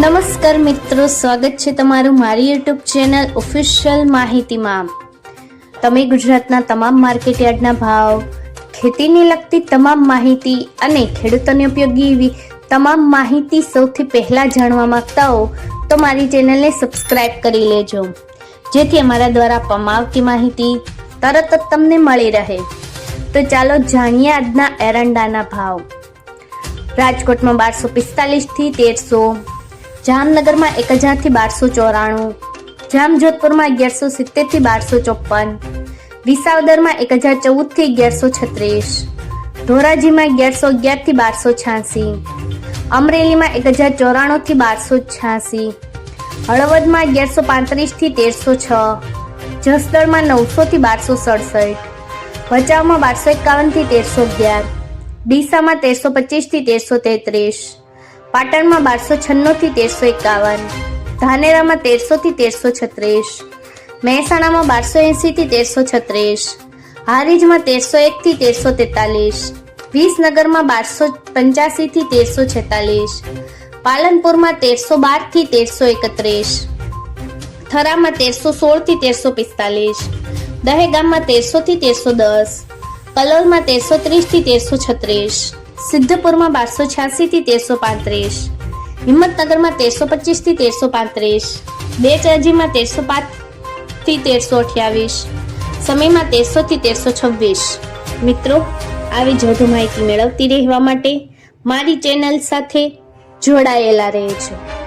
નમસ્કાર મિત્રો, સ્વાગત છે તમારું મારી યુટ્યુબ ચેનલ ઓફિશિયલ માહિતીમાં. તમે ગુજરાતના તમામ માર્કેટયાર્ડના ભાવ, ખેતીને લગતી તમામ માહિતી અને ખેડૂતોને ઉપયોગી એવી તમામ માહિતી સૌથી પહેલાં જાણવા માંગતા હો, તો મારી ચેનલને સબસ્ક્રાઇબ કરી લેજો. જેથી અમારા દ્વારા આપવામાં આવતી માહિતી તરત જ તમને મળી રહે. તો ચાલો જાણીએ આજના એરંડાના ભાવ. રાજકોટમાં બારસો પિસ્તાલીસથી તેરસો જામનગરમાં એક હજારથી બારસો ચોરાણું, જામજોધપુરમાં અગિયારસો સિત્તેરથી બારસો ચોપન વિસાવદરમાં એક હજાર ચૌદથી અગિયારસો છત્રીસ, ધોરાજીમાં અગિયારસો અગિયારથી બારસો છ્યાસી, અમરેલીમાં એક હજાર ચોરાણુંથી બારસો છ્યાસી, હળવદમાં અગિયારસો પાંત્રીસથી તેરસો છ, જસદણમાં નવસોથી બારસો સડસઠ, ભચાઉમાં બારસો એકાવનથી તેરસો અગિયાર, ડીસામાં તેરસો પચીસથી તેરસો તેત્રીસ પાટણમાં બારસો છન્નુંથી તેરસો એકાવન, ધાનેરામાં તેરસોથી તેરસો છત્રીસ, મહેસાણામાં બારસો એંસીથી તેરસો છત્રીસ, હારીજમાં તેરસો એકથી તેરસો તેતાલીસ, વિસનગરમાં બારસો પંચ્યાસીથી તેરસો છેતાલીસ, પાલનપુરમાં તેરસો બારથી તેરસો એકત્રીસ, થરામાં તેરસો સોળથી તેરસો પિસ્તાલીસ, દહેગામમાં તેરસોથી તેરસો દસ, કલોલમાં તેરસો ત્રીસથી તેરસો છત્રીસ સિદ્ધપુરમાં બારસો છ્યાસીથી તેરસો પાંત્રીસ. હિંમતનગરમાં તેરસો પચીસથી તેરસો પાંત્રીસ. બેચરાજીમાં તેરસો પાંચથી તેરસો અઠ્યાવીસ. સમયમાં તેરસોથી તેરસો છવ્વીસ. મિત્રો, આવી વધુ માહિતી મેળવતી રહેવા માટે મારી ચેનલ સાથે જોડાયેલા રહેજો.